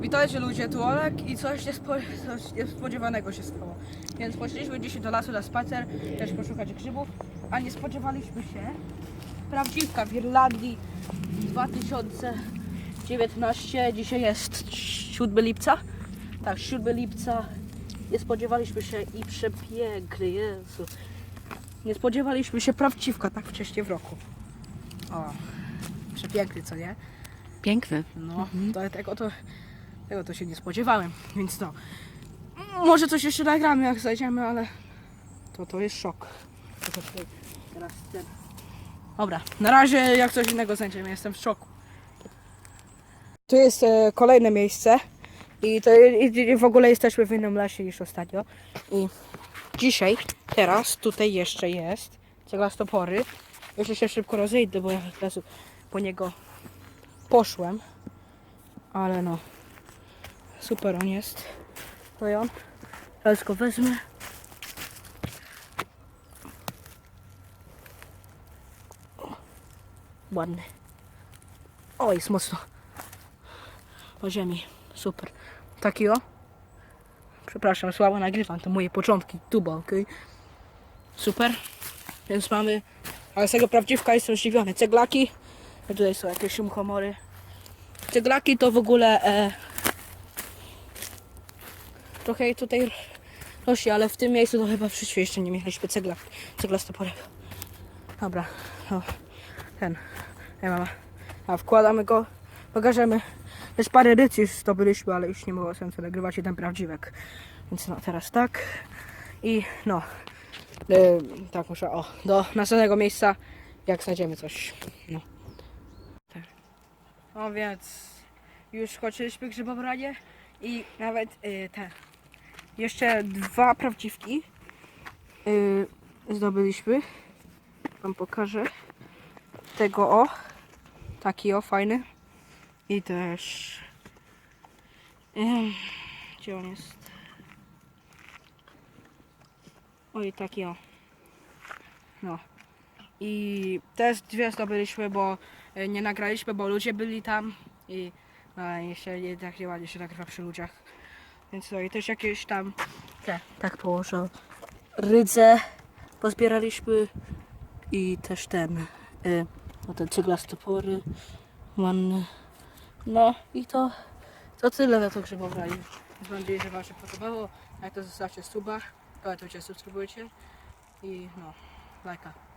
Witajcie ludzie, tu Olek i coś, niespo, coś niespodziewanego się stało. Więc poszliśmy dzisiaj do lasu na spacer, też poszukać grzybów, a nie spodziewaliśmy się prawdziwka w Irlandii 2019, dzisiaj jest 7 lipca, tak 7 lipca, nie spodziewaliśmy się i przepiękny, Jezu. Nie spodziewaliśmy się prawdziwka tak wcześnie w roku. O, przepiękny, co nie? Piękny. No, to, tego, to, tego to się nie spodziewałem, więc no. Może coś jeszcze nagramy jak zajdziemy, ale to to jest szok. Teraz ten. Dobra, na razie jak coś innego znajdziemy, jestem w szoku. Tu jest e, kolejne miejsce i to i, w ogóle jesteśmy w innym lesie niż ostatnio. I dzisiaj, teraz tutaj jeszcze jest ceglastopory. Jeszcze się szybko rozejdę, bo ja od po niego poszłem. Ale no. Super on jest. To on. Teraz go wezmę. Ładny. O, jest mocno. Po ziemi. Super. Taki o. Przepraszam, słabo nagrywam. To moje początki. Tuba, ok? Super. Więc mamy... Ale z tego prawdziwka jestem zdziwiony. Ceglaki. Tutaj są jakieś muchomory. Ceglaki to w ogóle e, trochę tutaj rośnie, ale w tym miejscu to chyba w jeszcze nie mieliśmy cegla, ceglastoporek. Dobra, no, ten, ja mama. A wkładamy go, pokażemy. Też parę rycy już zdobyliśmy, ale już nie było sensu nagrywać jeden prawdziwek. Więc no teraz tak i no, e, tak muszę, o, do następnego miejsca, jak znajdziemy coś. No. No więc już skończyliśmy grzybobranie i nawet y, te jeszcze dwa prawdziwki y, zdobyliśmy. Wam pokażę. Tego o. Taki o, fajny. I też gdzie on jest? Oj, taki o. No. I też dwie zdobyliśmy, bo e, nie nagraliśmy, bo ludzie byli tam i no, i nie, tak nie ładnie się nagrywa przy ludziach. Więc i też jakieś tam te, tak położę, rydze pozbieraliśmy i też ten, y, no ten cyglastopory ładne. No i to, to tyle na to grzybobranie. Więc mam nadzieję, że Wam się podobało. Jak to zostawcie suba, pamiętajcie, subskrybujcie i no, lajka.